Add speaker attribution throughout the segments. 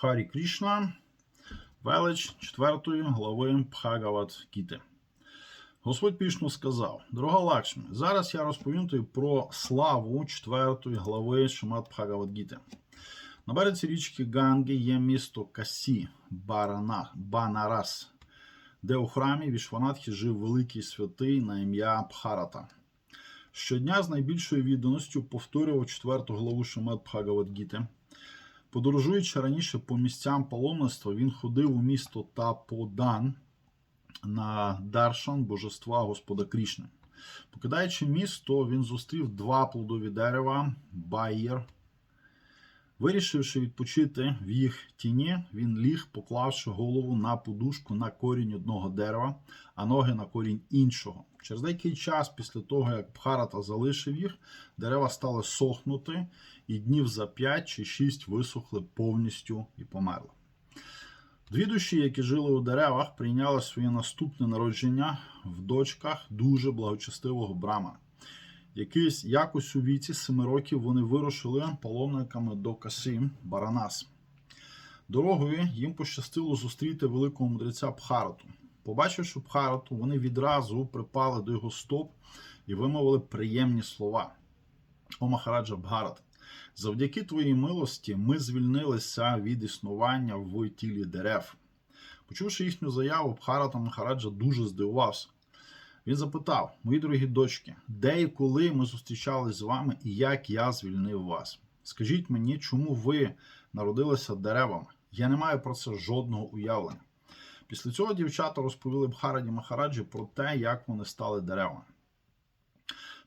Speaker 1: Харі Крішна, велич 4 глави Бхагават Гіти. Господь Пішну сказав: Дорога Лакшмі, зараз я розповім тобі про славу 4 глави Шимат Бхагават Гіти. На березі річки Ганги є місто Касі, Барана, Банарас, де у храмі Вішванатхі жив великий святий на ім'я Бхарата. Щодня з найбільшою відданістю повторював 4 главу Шимат Бхагават Гіти. Подорожуючи раніше по місцям паломництва, він ходив у місто та подан на Даршан божества Господа Крішни. Покидаючи місто, він зустрів два плодові дерева Байєр. Вирішивши відпочити в їх тіні, він ліг, поклавши голову на подушку на корінь одного дерева, а ноги на корінь іншого. Через деякий час після того, як Бхарата залишив їх, дерева стали сохнути, і днів за п'ять чи шість висохли повністю і померли. Дві душі, які жили у деревах, прийняли своє наступне народження в дочках дуже благочестивого брамана. Якийсь якось у віці семи років вони вирушили паломниками до Касим Баранас. Дорогою їм пощастило зустріти великого мудреця Бхарату. Побачивши Бхарату, вони відразу припали до його стоп і вимовили приємні слова. О Махараджа Бхарат, завдяки твоїй милості ми звільнилися від існування в тілі дерев. Почувши їхню заяву, Бхарата Махараджа дуже здивувався. Він запитав: Мої дорогі дочки, де і коли ми зустрічались з вами і як я звільнив вас? Скажіть мені, чому ви народилися деревами? Я не маю про це жодного уявлення. Після цього дівчата розповіли Бхараді Махараджі про те, як вони стали деревами.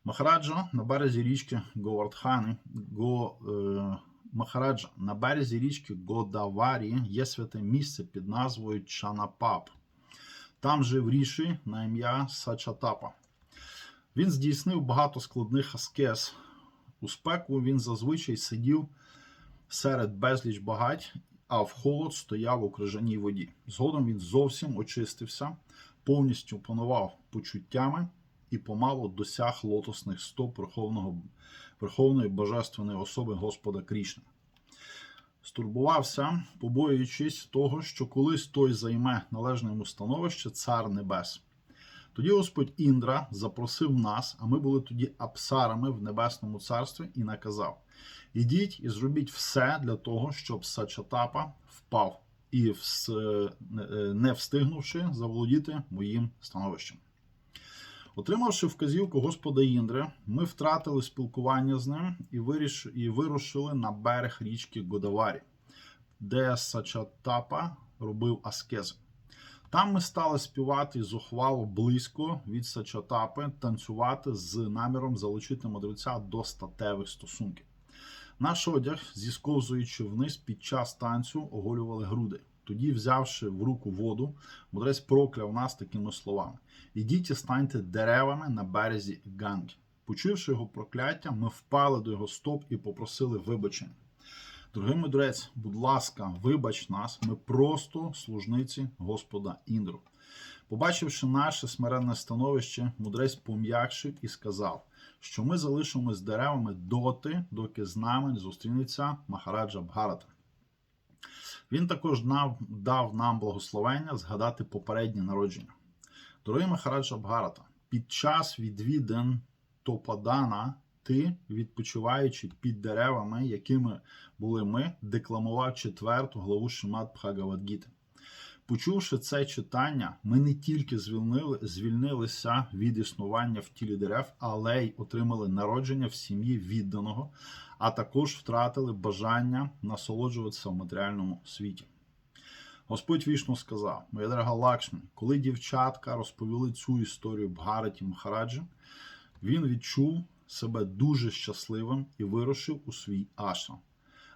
Speaker 1: Махараджа на березі річки Говардхани, Го, е, Махараджа на березі річки Годаварі є святе місце під назвою Чанапап. Там жив ріші на ім'я Сачатапа. Він здійснив багато складних аскез. У спеку він зазвичай сидів серед безліч багать, а в холод стояв у крижаній воді. Згодом він зовсім очистився, повністю панував почуттями і помалу досяг лотосних стоп Верховного, Верховної Божественної особи Господа Крішни. Стурбувався, побоюючись того, що колись той займе належне йому становище цар небес. Тоді Господь Індра запросив нас, а ми були тоді апсарами в небесному царстві, і наказав: Ідіть і зробіть все для того, щоб Сачатапа впав, і не встигнувши заволодіти моїм становищем. Отримавши вказівку Господа Індри, ми втратили спілкування з ним і виріш... і вирушили на берег річки Годаварі, де Сачатапа робив аскези. Там ми стали співати зухвало близько від Сачатапи, танцювати з наміром залучити мудреця до статевих стосунків. Наш одяг, зісковзуючи вниз під час танцю, оголювали груди. Тоді, взявши в руку воду, мудрець прокляв нас такими словами: Ідіть станьте деревами на березі Ганги. Почувши його прокляття, ми впали до його стоп і попросили вибачення. Дорогий мудрець, будь ласка, вибач нас, ми просто служниці Господа Індру. Побачивши наше смиренне становище, мудрець пом'якшив і сказав, що ми залишимось деревами доти, доки з нами зустрінеться Махараджа Бхарата. Він також дав нам благословення згадати попереднє народження. Дорогий Махараджа Бхарата, під час відвідин Топадана ти, відпочиваючи під деревами, якими були ми, декламував четверту главу Шимат Бхагавадгіти. Почувши це читання, ми не тільки звільнили, звільнилися від існування в тілі дерев, але й отримали народження в сім'ї відданого, а також втратили бажання насолоджуватися в матеріальному світі. Господь вішно сказав: Моя дорога Лакшмі, коли дівчатка розповіли цю історію Бгараті Махараджі, він відчув себе дуже щасливим і вирушив у свій ашрам.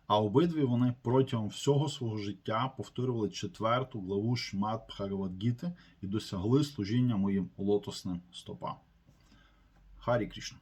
Speaker 1: А обидві вони протягом всього свого життя повторювали четверту главу Шмат Пхагавадгіти і досягли служіння моїм лотосним стопам. Харі Крішна.